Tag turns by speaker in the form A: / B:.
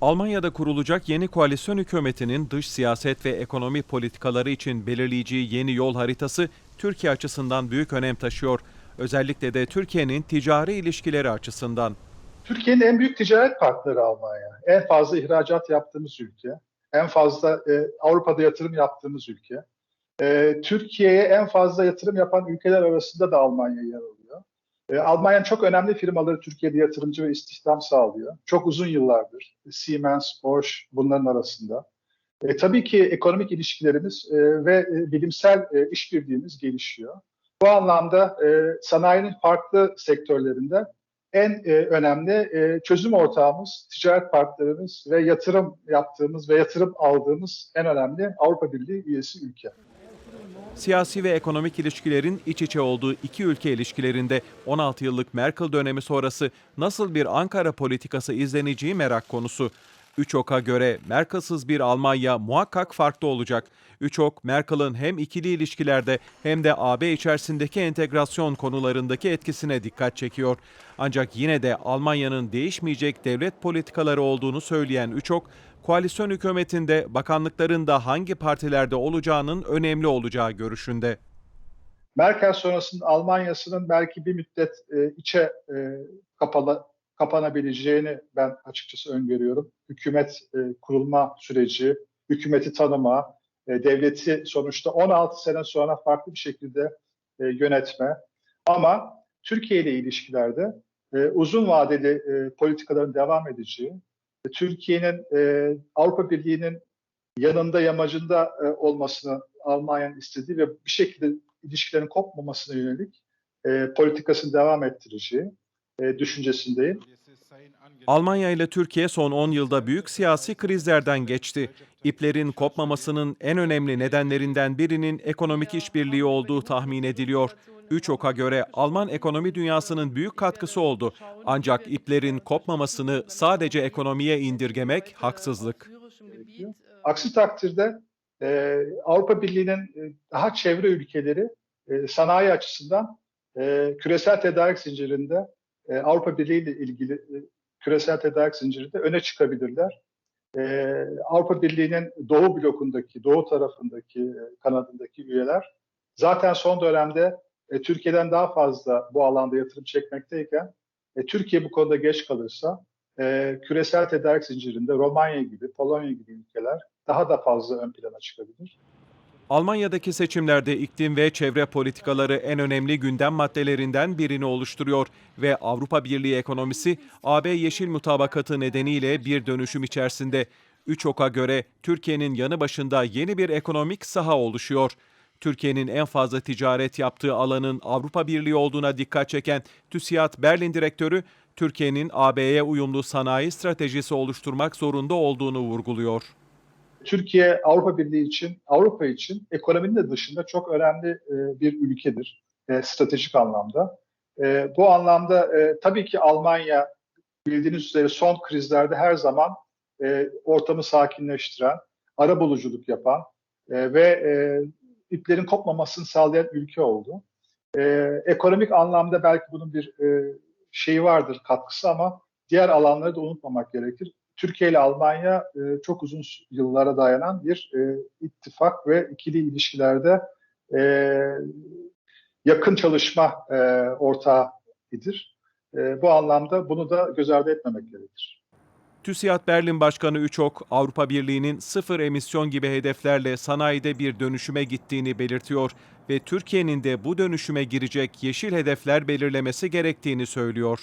A: Almanya'da kurulacak yeni koalisyon hükümetinin dış siyaset ve ekonomi politikaları için belirleyeceği yeni yol haritası Türkiye açısından büyük önem taşıyor. Özellikle de Türkiye'nin ticari ilişkileri açısından.
B: Türkiye'nin en büyük ticaret partneri Almanya. En fazla ihracat yaptığımız ülke. En fazla e, Avrupa'da yatırım yaptığımız ülke. E, Türkiye'ye en fazla yatırım yapan ülkeler arasında da Almanya yer alıyor. E, Almanya'nın çok önemli firmaları Türkiye'de yatırımcı ve istihdam sağlıyor. Çok uzun yıllardır. Siemens, Porsche bunların arasında. E, tabii ki ekonomik ilişkilerimiz e, ve e, bilimsel e, işbirliğimiz gelişiyor. Bu anlamda e, sanayinin farklı sektörlerinde en e, önemli e, çözüm ortağımız, ticaret partnerimiz ve yatırım yaptığımız ve yatırım aldığımız en önemli Avrupa Birliği üyesi ülke.
A: Siyasi ve ekonomik ilişkilerin iç içe olduğu iki ülke ilişkilerinde 16 yıllık Merkel dönemi sonrası nasıl bir Ankara politikası izleneceği merak konusu. Üçok'a göre Merkel'sız bir Almanya muhakkak farklı olacak. Üçok, Merkel'ın hem ikili ilişkilerde hem de AB içerisindeki entegrasyon konularındaki etkisine dikkat çekiyor. Ancak yine de Almanya'nın değişmeyecek devlet politikaları olduğunu söyleyen Üçok, koalisyon hükümetinde bakanlıkların da hangi partilerde olacağının önemli olacağı görüşünde.
B: Merkel sonrasında Almanya'sının belki bir müddet e, içe e, kapalı kapanabileceğini ben açıkçası öngörüyorum. Hükümet e, kurulma süreci, hükümeti tanıma, e, devleti sonuçta 16 sene sonra farklı bir şekilde e, yönetme. Ama Türkiye ile ilişkilerde e, uzun vadeli e, politikaların devam edeceği, e, Türkiye'nin e, Avrupa Birliği'nin yanında yamacında e, olmasını Almanya'nın istediği ve bir şekilde ilişkilerin kopmamasına yönelik e, politikasını devam ettireceği e, düşüncesindeyim.
A: Almanya ile Türkiye son 10 yılda büyük siyasi krizlerden geçti. İplerin kopmamasının en önemli nedenlerinden birinin ekonomik işbirliği olduğu tahmin ediliyor. Üç oka göre Alman ekonomi dünyasının büyük katkısı oldu. Ancak iplerin kopmamasını sadece ekonomiye indirgemek haksızlık.
B: Aksi takdirde e, Avrupa Birliği'nin e, daha çevre ülkeleri e, sanayi açısından e, küresel tedarik zincirinde e, Avrupa Birliği ile ilgili e, küresel tedarik zincirinde öne çıkabilirler. E, Avrupa Birliği'nin doğu blokundaki, doğu tarafındaki, e, kanadındaki üyeler zaten son dönemde e, Türkiye'den daha fazla bu alanda yatırım çekmekteyken e, Türkiye bu konuda geç kalırsa e, küresel tedarik zincirinde Romanya gibi, Polonya gibi ülkeler daha da fazla ön plana çıkabilir.
A: Almanya'daki seçimlerde iklim ve çevre politikaları en önemli gündem maddelerinden birini oluşturuyor ve Avrupa Birliği ekonomisi AB Yeşil Mutabakatı nedeniyle bir dönüşüm içerisinde. Üç oka göre Türkiye'nin yanı başında yeni bir ekonomik saha oluşuyor. Türkiye'nin en fazla ticaret yaptığı alanın Avrupa Birliği olduğuna dikkat çeken TÜSİAD Berlin Direktörü, Türkiye'nin AB'ye uyumlu sanayi stratejisi oluşturmak zorunda olduğunu vurguluyor.
B: Türkiye Avrupa Birliği için, Avrupa için ekonominin de dışında çok önemli e, bir ülkedir e, stratejik anlamda. E, bu anlamda tabii ki Almanya bildiğiniz üzere son krizlerde her zaman ortamı sakinleştiren, ara buluculuk yapan ve iplerin kopmamasını sağlayan ülke oldu. Ekonomik anlamda belki bunun bir şeyi vardır katkısı ama diğer alanları da unutmamak gerekir. Türkiye ile Almanya e, çok uzun yıllara dayanan bir e, ittifak ve ikili ilişkilerde e, yakın çalışma e, ortağı idir. E, bu anlamda bunu da göz ardı etmemek gerekir.
A: TÜSİAD Berlin Başkanı Üçok, Avrupa Birliği'nin sıfır emisyon gibi hedeflerle sanayide bir dönüşüme gittiğini belirtiyor ve Türkiye'nin de bu dönüşüme girecek yeşil hedefler belirlemesi gerektiğini söylüyor.